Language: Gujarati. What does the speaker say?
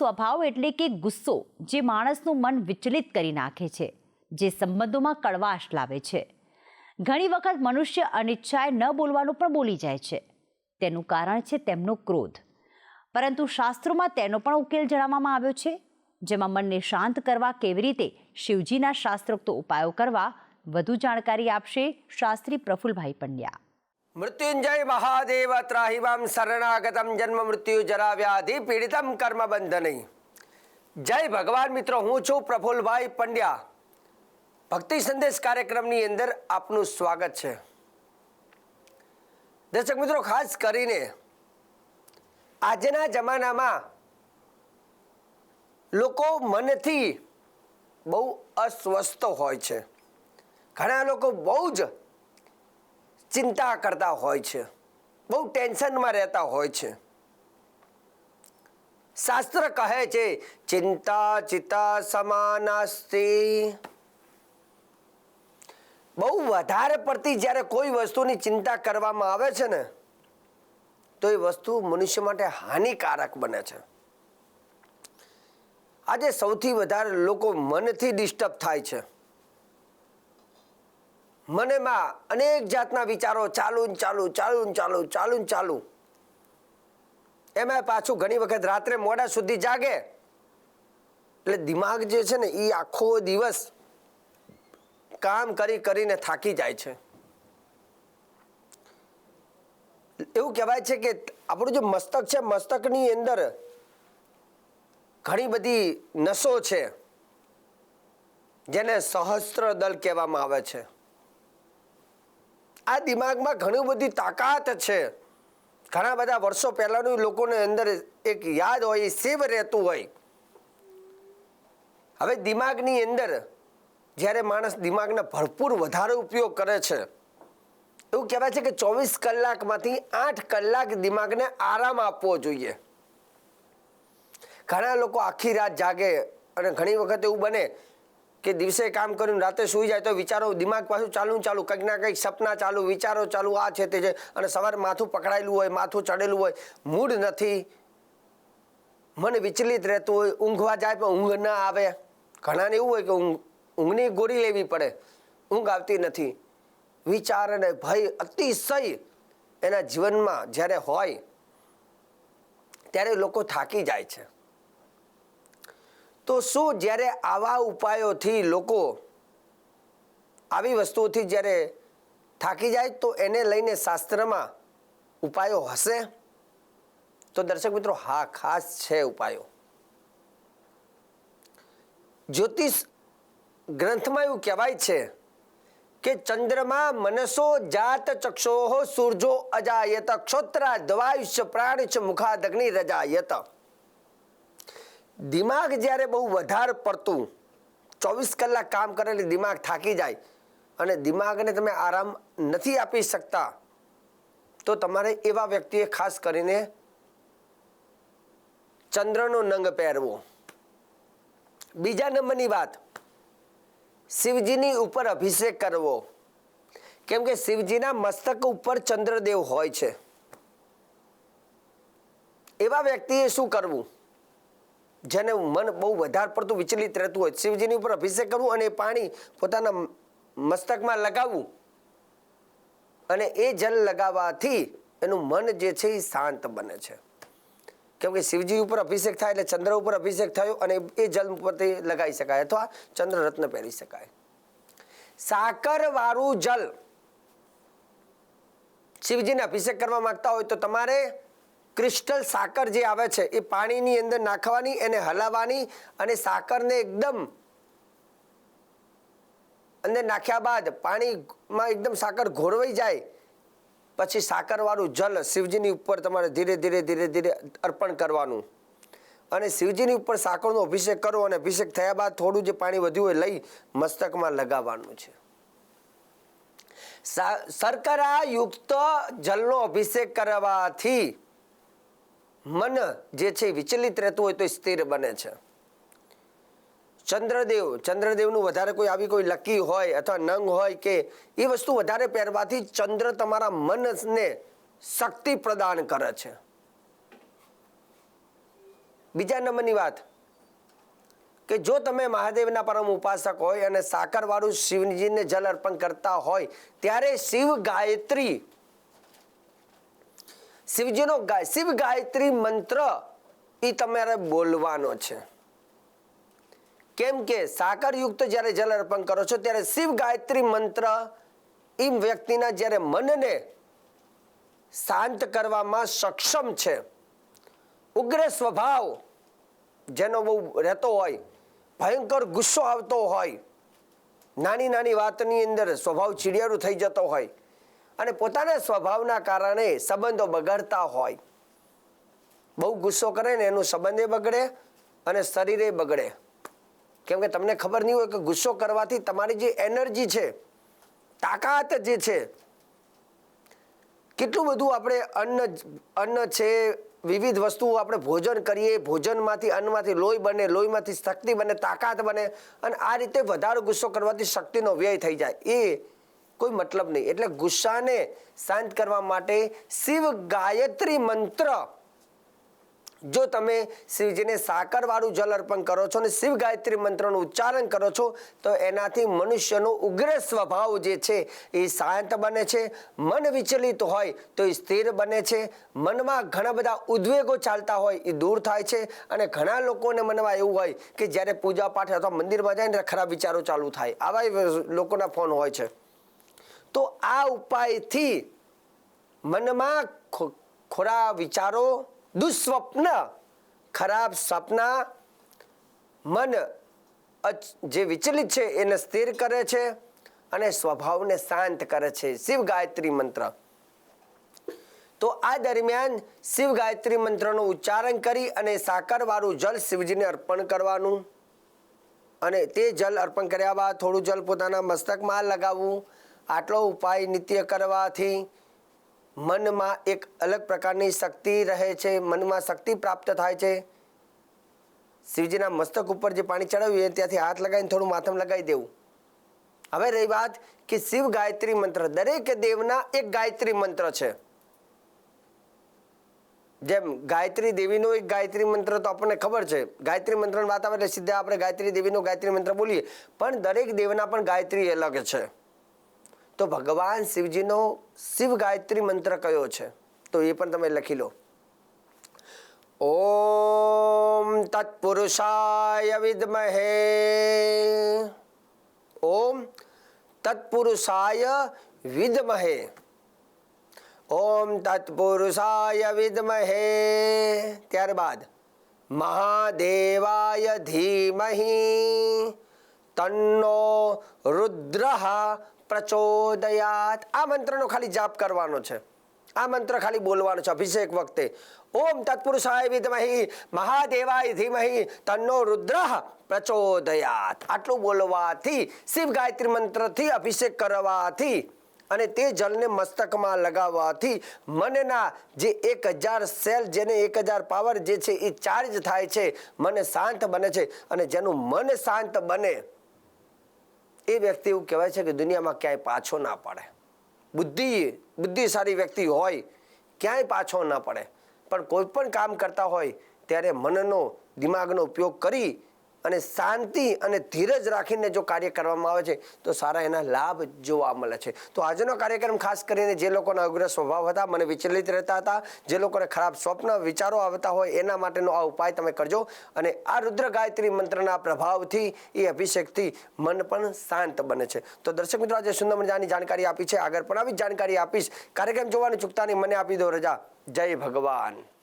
સ્વભાવ એટલે કે ગુસ્સો, જે માણસનું મન વિચલિત કરી નાખે છે, જે સંબંધોમાં કડવાશ લાવે છે. ઘણી વખત મનુષ્ય અનિચ્છાએ ન બોલવાનું પણ બોલી જાય છે. તેનું કારણ છે તેમનો ક્રોધ. પરંતુ શાસ્ત્રોમાં તેનો પણ ઉકેલ જણાવવામાં આવ્યો છે. જેમાં મનને શાંત કરવા કેવી રીતે શિવજીના શાસ્ત્રોક્ત ઉપાયો કરવા વધુ જાણકારી આપશે શાસ્ત્રી પ્રફુલભાઈ પંડ્યા. મૃત્યુંજય મહાદેવ ત્રાહિવામ શરણાગતમ જન્મ મૃત્યુ જરા વ્યાધિ પીડિતમ કર્મ બંધનઈ જય ભગવાન મિત્રો હું છું પ્રફુલભાઈ પંડ્યા ભક્તિ સંદેશ કાર્યક્રમની અંદર આપનું સ્વાગત છે દર્શક મિત્રો ખાસ કરીને આજના જમાનામાં લોકો મનથી બહુ અસ્વસ્થ હોય છે ઘણા લોકો બહુ જ ચિંતા કરતા હોય છે. બહુ ટેન્શનમાં રહેતા હોય છે. શાસ્ત્ર કહે છે, ચિંતા ચિતા સમાનાસ્તિ. બહુ વધારે પડતી જ્યારે કોઈ વસ્તુની ચિંતા કરવામાં આવે છે ને, તો એ વસ્તુ મનુષ્ય માટે હાનિકારક બને છે. આજે સૌથી વધારે લોકો મનથી ડિસ્ટર્બ થાય છે. મનેમાં અનેક જાતના વિચારો ચાલુ ને ચાલુ ચાલુ ને ચાલુ ચાલુ ચાલુ. એમાં પાછું ઘણી વખત રાત્રે મોડા સુધી જાગે. એટલે દિમાગ જે છે ને એ આખો દિવસ કામ કરી, કરીને થાકી જાય છે. એવું કહેવાય છે કે આપણું જે મસ્તક છે, મસ્તકની અંદર ઘણી બધી નસો છે, જેને સહસ્ત્ર દલ કહેવામાં આવે છે. આ દિમાગમાં ઘણી બધી તાકાત છે. ઘણા બધા વર્ષો પહેલાંનું લોકોને અંદર એક યાદ હોય, એ સેવ રહેતું હોય. હવે દિમાગની અંદર જ્યારે માણસ દિમાગનો ભરપૂર વધારે ઉપયોગ કરે છે, એવું કહેવાય છે કે ચોવીસ કલાકમાંથી આઠ કલાક દિમાગને આરામ આપવો જોઈએ. ઘણા લોકો આખી રાત જાગે અને ઘણી વખત એવું બને કે દિવસે કામ કર્યું રાતે સૂઈ જાય તો વિચારો દિમાગ પાછું ચાલુ ચાલુ, કંઈક ના કંઈક સપના ચાલુ, વિચારો ચાલુ, આ છે તે છે. અને સવારે માથું પકડાયેલું હોય, માથું ચડેલું હોય, મૂડ નથી. મન વિચલિત રહેતું હોય, ઊંઘવા જાય પણ ઊંઘ ના આવે. ઘણાને એવું હોય કે ઊંઘ, ઊંઘની ગોળી લેવી પડે. ઊંઘ આવતી નથી. વિચાર અને ભય અતિશય એના જીવનમાં જ્યારે હોય, ત્યારે લોકો થાકી જાય છે. તો શું જ્યારે આવા ઉપાયોથી લોકો આવી વસ્તુઓથી જ્યારે થાકી જાય તો એને લઈને શાસ્ત્રમાં ઉપાયો હશે? તો દર્શક મિત્રો, હા, ખાસ છે ઉપાયો. જ્યોતિષ ગ્રંથમાં એવું કહેવાય છે કે ચંદ્રમાં મનસો જાત ચક્ષો સૂરજો અજાયત, ક્ષોત્રા દ્વાયુષ્ય પ્રાણિચ મુખાદગ્નિ રજાયત. દિમાગ જ્યારે બહુ વધારે પડતું, ચોવીસ કલાક કામ કરેલી દિમાગ થાકી જાય અને દિમાગને તમે આરામ નથી આપી શકતા, તો તમારે એવા વ્યક્તિએ ખાસ કરીને ચંદ્રનો નંગ પહેરવો. બીજા નંબરની વાત, શિવજીની ઉપર અભિષેક કરવો. કેમ કે શિવજીના મસ્તક ઉપર ચંદ્રદેવ હોય છે. એવા વ્યક્તિએ શું કરવું? જેને મન બહુ વધારે પડતું વિચલિત રહેતું હોય. શિવજીની ઉપર અભિષેક કરવું અને એ પાણી પોતાના મસ્તકમાં લગાવવું અને એ જલ લગાવવાથી એનું મન જે છે એ શાંત બને છે. કેમ કે શિવજી ઉપર અભિષેક થાય એટલે ચંદ્ર ઉપર અભિષેક થયો અને એ જલ ઉપરથી લગાવી શકાય અથવા ચંદ્ર રત્ન પહેરી શકાય. સાકરવાળું જલ. શિવજીને અભિષેક કરવા માંગતા હોય તો તમારે ક્રિસ્ટલ સાકર જે આવે છે, એ પાણીની અંદર નાખવાની, એને હલાવવાની અને સાકરને એકદમ અંદર નાખ્યા બાદ પાણીમાં એકદમ સાકર ઘોરવાઈ જાય, પછી સાકરવાળું જલ શિવજીની ઉપર તમારે ધીરે ધીરે ધીરે ધીરે અર્પણ કરવાનું. અને શિવજીની ઉપર સાકરનો અભિષેક કરો અને અભિષેક થયા બાદ થોડું જે પાણી વધ્યું હોય લઈ મસ્તકમાં લગાવવાનું છે. શર્કરા યુક્ત જલનો અભિષેક કરવાથી મન જે છે વિચલિત રહેતું હોય તો સ્થિર બને છે. ચંદ્રદેવ, ચંદ્રદેવનું વધારે કોઈ આવી કોઈ લકી હોય અથવા નંગ હોય કે એ વસ્તુ વધારે પહેરવાથી ચંદ્ર તમારા મનને શક્તિ પ્રદાન કરે છે. બીજા નંબરની વાત કે જો તમે મહાદેવના પરમ ઉપાસક હોય અને સાકરવાળું શિવજીને જલ અર્પણ કરતા હોય, ત્યારે શિવ ગાયત્રી શિવજીનો શિવ ગાયત્રી મંત્ર એ તમારે બોલવાનો છે. કેમ કે સાકરયુક્ત જ્યારે જલ અર્પણ કરો છો, ત્યારે શિવ ગાયત્રી મંત્ર એ વ્યક્તિના જ્યારે મનને શાંત કરવામાં સક્ષમ છે. ઉગ્ર સ્વભાવ જેનો બહુ રહેતો હોય, ભયંકર ગુસ્સો આવતો હોય નાની નાની વાતની અંદર સ્વભાવ ચીડિયારું થઈ જતો હોય અને પોતાના સ્વભાવના કારણે સંબંધો બગડતા હોય. બહુ ગુસ્સો કરે ને એનું સંબંધે બગડે અને શરીરે બગડે. કેમ કે તમને ખબર નહીં હોય કે ગુસ્સો કરવાથી તમારી જે એનર્જી છે, તાકાત જે છે, કેટલું બધું આપણે અન્ન અન્ન છે, વિવિધ વસ્તુઓ આપણે ભોજન કરીએ, ભોજનમાંથી અન્નમાંથી લોહી બને, લોહીમાંથી શક્તિ બને, તાકાત બને અને આ રીતે વધારે ગુસ્સો કરવાથી શક્તિનો વ્યય થઈ જાય. એ કોઈ મતલબ નહીં. એટલે ગુસ્સાને શાંત કરવા માટે શિવ ગાયત્રી મંત્ર. જો તમે શિવજીને સાકરવાળું જલ અર્પણ કરો છો અને શિવ ગાયત્રી મંત્રનું ઉચ્ચારણ કરો છો, તો એનાથી મનુષ્યનો ઉગ્ર સ્વભાવ જે છે એ શાંત બને છે, મન વિચલિત હોય તો એ સ્થિર બને છે, મનમાં ઘણા બધા ઉદ્વેગો ચાલતા હોય એ દૂર થાય છે અને ઘણા લોકોને મનમાં એવું હોય કે જ્યારે પૂજા પાઠ અથવા મંદિરમાં જાય ને ખરાબ વિચારો ચાલુ થાય. આવા લોકોના ફોન હોય છે. તો આ ઉપાયથી મનમાં ખોરા વિચારો, દુઃસ્વપ્ન, ખરાબ સપના, મન જે વિચલિત છે એને સ્થિર કરે છે અને સ્વભાવને શાંત કરે છે. શિવ ગાયત્રી મંત્ર. તો આ દરમિયાન શિવ ગાયત્રી મંત્રનું ઉચ્ચારણ કરી અને સાકરવાળું જલ શિવજીને અર્પણ કરવાનું અને તે જલ અર્પણ કર્યા બાદ થોડું જલ પોતાના મસ્તકમાં લગાવવું આટલો ઉપાય નિત્ય કરવાથી મનમાં એક અલગ પ્રકારની શક્તિ રહે છે, મનમાં શક્તિ પ્રાપ્ત થાય છે. શિવજીના મસ્તક ઉપર જે પાણી ચડાવ્યું ત્યાંથી હાથ લગાવીને થોડું માથમ લગાવી દેવું. હવે રહી વાત કે શિવ ગાયત્રી મંત્ર, દરેક દેવના એક ગાયત્રી મંત્ર છે. જેમ ગાયત્રી દેવીનો એક ગાયત્રી મંત્ર તો આપણને ખબર છે. ગાયત્રી મંત્રની વાત આવે એટલે સીધા આપણે ગાયત્રી દેવીનો ગાયત્રી મંત્ર બોલીએ. પણ દરેક દેવના પણ ગાયત્રી અલગ છે. તો ભગવાન શિવજીનો શિવ ગાયત્રી મંત્ર કયો છે? તો એ પણ તમે લખી લો. ઓમ તત્પુરુષાય વિદ્મહે. ઓમ તત્પુરુષાય વિદ્મહે. ઓમ તત્પુરુષાય વિદ્મહે. ત્યારબાદ મહાદેવાય ધીમહી. તન્નો રુદ્ર પ્રચોદયાત. આ મંત્રનો ખાલી જાપ કરવાનો છે. આ મંત્ર ખાલી બોલવાનો છે અભિષેક વખતે. ઓમ તત્પુરુષાય વિદ્મહી, મહાદેવાય ધીમહી, તન્નો રુદ્ર પ્રચોદયાત. આટલું બોલવાથી, શિવ ગાયત્રી મંત્રથી અભિષેક કરવાથી અને તે જલને મસ્તકમાં લગાવવાથી મનના જે એક હજાર સેલ જેને એક હજાર પાવર જે છે એ ચાર્જ થાય છે, મન શાંત બને છે અને જેનું મન શાંત બને એ વ્યક્તિ એવું કહેવાય છે કે દુનિયામાં ક્યાંય પાછો ના પડે. બુદ્ધિ, બુદ્ધિશાળી વ્યક્તિ હોય, ક્યાંય પાછો ના પડે. પણ કોઈ પણ કામ કરતા હોય, ત્યારે મનનો, દિમાગનો ઉપયોગ કરી અને શાંતિ અને ધીરજ રાખીને જો કાર્ય કરવામાં આવે છે, તો સારા એના લાભ જોવા મળે છે. તો આજનો કાર્યક્રમ ખાસ કરીને જે લોકોના અગ્ર સ્વભાવ હતા, મને વિચલિત રહેતા હતા, જે લોકોને ખરાબ સ્વપ્ન, વિચારો આવતા હોય, એના માટેનો આ ઉપાય તમે કરજો. અને આ રુદ્ર ગાયત્રી મંત્રના પ્રભાવથી, એ અભિષેકથી મન પણ શાંત બને છે. તો દર્શક મિત્રો, આજે સુંદર મજાની જાણકારી આપી છે. આગળ પણ આવી જાણકારી આપીશ. કાર્યક્રમ જોવાની ચૂકતાની મને આપી દો રજા. જય ભગવાન.